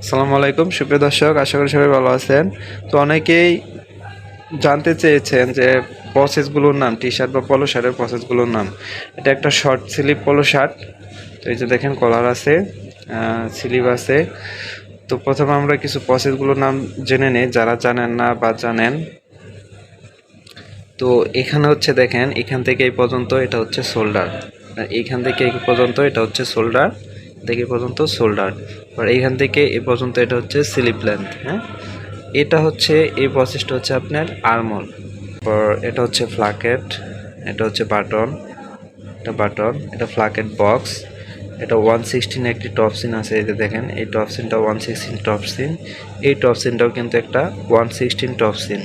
আসসালামু আলাইকুম, সুপ্রিয় দর্শক, আশা করি সবাই ভালো আছেন। তো অনেকেই জানতে চেয়েছেন যে প্রসেসগুলোর নাম টি শার্ট বা পলো শার্টের প্রসেসগুলোর নাম। এটা একটা শর্ট স্লিপ পলো শার্ট তো এই যে দেখেন কলার আছে স্লিভ আছে। তো প্রথমে আমরা কিছু প্রসেসগুলোর নাম জেনে নিই, যারা জানেন না বা জানেন। তো এখানে হচ্ছে দেখেন, এখান থেকে এই পর্যন্ত এটা হচ্ছে শোল্ডার এইখান থেকে এই পর্যন্ত এটা হচ্ছে শোল্ডার থেকে এই পর্যন্ত শোল্ডার আর এইখান থেকে এ পর্যন্ত এটা হচ্ছে স্লিপ লেন্থ হ্যাঁ? এটা হচ্ছে, এই প্রসেসটা হচ্ছে আপনার আর্মল এটা হচ্ছে ফ্লাকেট এটা হচ্ছে বাটন এটা বাটন এটা ফ্লাকেট বক্স এটা ওয়ান সিক্সটিন একটি টপ সিন আছে যে দেখেন, এই টপ সিনটা ওয়ান সিক্সটিন টপ সিন এই টপ সিনটাও কিন্তু একটা ওয়ান সিক্সটিন টপ সিন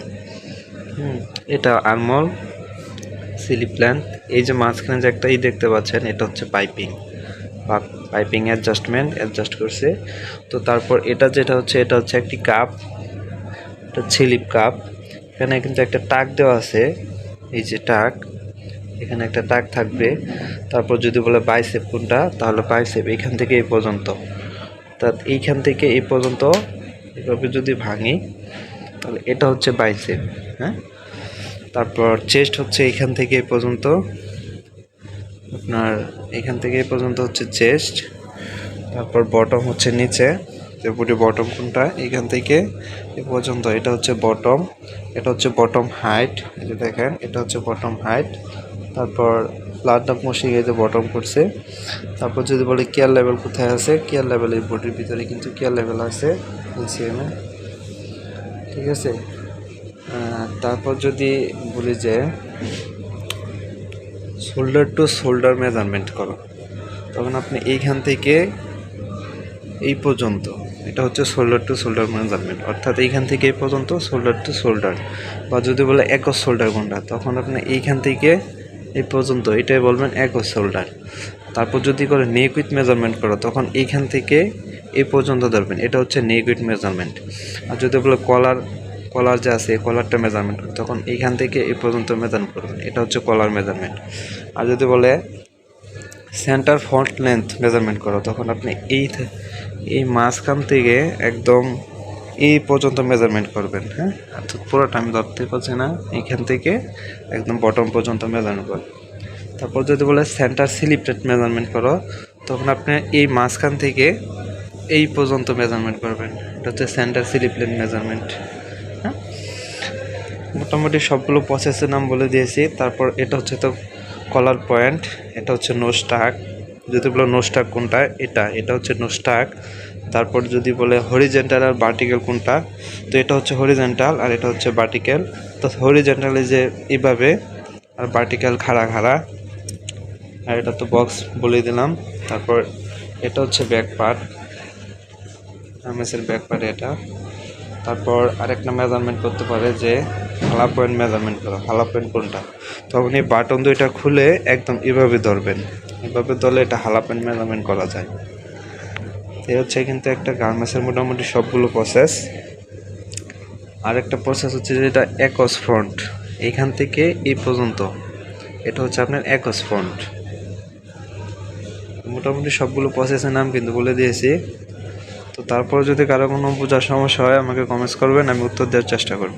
হুম, এটা আর্মল স্লিপ লেন্থ এই যে মাঝখানে যে একটা ই দেখতে পাচ্ছেন, এটা হচ্ছে পাইপিং পাইপিং অ্যাডজাস্টমেন্ট অ্যাডজাস্ট করছে। তো তারপর এটা যেটা হচ্ছে, এটা হচ্ছে একটি কাপ এটা স্লিপ কাপ এখানে কিন্তু একটা টাক দেওয়া আছে, এই যে টাক এখানে একটা টাক থাকবে। তারপর যদি বলে বাইসেপ কোনটা, তাহলে বাইসেপ এখান থেকে এই পর্যন্ত। অর্থাৎ এইখান থেকে এই পর্যন্ত এভাবে যদি ভাঙি, তাহলে এটা হচ্ছে বাইসেপ হ্যাঁ? তারপর চেস্ট হচ্ছে এইখান থেকে এই পর্যন্ত। আপনার এখান থেকে পর্যন্ত হচ্ছে চেস্ট, তারপর বটম হচ্ছে নিচে, যে বুটি বটম কোনটা, এখান থেকে এ পর্যন্ত, এটা হচ্ছে বটম এটা হচ্ছে বটম হাইট এই যে দেখেন, এটা হচ্ছে বটম হাইট তারপর ফ্লাট মশি এই যে বটম করছে, তারপর যদি বলে কেয়ার লেভেল কোথায় আছে কেয়ার লেভেল এই বডির ভিতরে কিন্তু কেয়ার লেভেল আছে সিএমে ঠিক আছে? তারপর যদি বলি যে শোল্ডার টু শোল্ডার মেজারমেন্ট করো। তখন আপনি এইখান থেকে এই পর্যন্ত, এটা হচ্ছে শোল্ডার টু শোল্ডার মেজারমেন্ট অর্থাৎ এইখান থেকে এই পর্যন্ত শোল্ডার টু শোল্ডার বা যদি বলে একস শোল্ডার কোনটা তখন আপনি এইখান থেকে এই পর্যন্ত, এটাই বলবেন একস শোল্ডার তারপর যদি করে নেক উইথ মেজারমেন্ট করো, তখন এইখান থেকে এই পর্যন্ত ধরবেন, এটা হচ্ছে নেক উইথ মেজারমেন্ট আর যদি বলে কলার কলার যে আছে কলারটা মেজারমেন্ট তখন এইখান থেকে এই পর্যন্ত মেজারমেন্ট করবেন। এটা হচ্ছে কলার মেজারমেন্ট আর যদি বলে সেন্টার ফ্রন্ট লেন্থ মেজারমেন্ট করো, তখন আপনি এই এই মাঝখান থেকে একদম এই পর্যন্ত মেজারমেন্ট করবেন হ্যাঁ? অর্থাৎ পুরোটা আমি ধরতে পারছি না। এইখান থেকে একদম বটম পর্যন্ত মেজারমেন্ট করবেন। তারপর যদি বলে সেন্টার স্লিপ রেট মেজারমেন্ট করো, তখন আপনি এই মাঝখান থেকে এই পর্যন্ত মেজারমেন্ট করবেন। এটা হচ্ছে সেন্টার স্লিপ রেট মেজারমেন্ট হ্যাঁ? মোটামুটি সবগুলো প্রসেসের নাম বলে দিয়েছি। তারপর এটা হচ্ছে তো কলার পয়েন্ট এটা হচ্ছে নো স্টাক যদি বলো নো স্টাক কোনটা? এটা এটা হচ্ছে নো স্টাক তারপর যদি বলে হরিজেন্টাল আর ভার্টিক্যাল কোনটা? তো এটা হচ্ছে হরিজেন্টাল আর এটা হচ্ছে ভার্টিক্যাল তো হরিজেন্টালে যে এইভাবে আর ভার্টিক্যাল খাড়া খাড়া। আর এটা তো বক্স বলে দিলাম। তারপর এটা হচ্ছে ব্যাক পার্ট আমেসের ব্যাক পার্ট এটা। তারপর আরেকটা মেজারমেন্ট করতে পারে যে হালা পয়েন্ট মেজারমেন্ট করো হালা পয়েন্ট কোনটা? তখন এই বাটন দুইটা খুলে একদম এভাবে ধরবেন। এভাবে ধরলে এটা হালা পয়েন্ট মেজারমেন্ট করা যায়। এই হচ্ছে কিন্তু একটা গার্মেন্টসের মোটামুটি সবগুলো প্রসেস আরেকটা প্রসেস হচ্ছে যেটা একস ফ্রন্ট এইখান থেকে এই পর্যন্ত। এটা হচ্ছে আপনার একস ফ্রন্ট মোটামুটি সবগুলো প্রসেসের নাম কিন্তু বলে দিয়েছি। তো তারপর যদি কারও কোনো বোঝার সমস্যা হয়, আমাকে কমেন্টস করবেন, আমি উত্তর দেওয়ার চেষ্টা করব।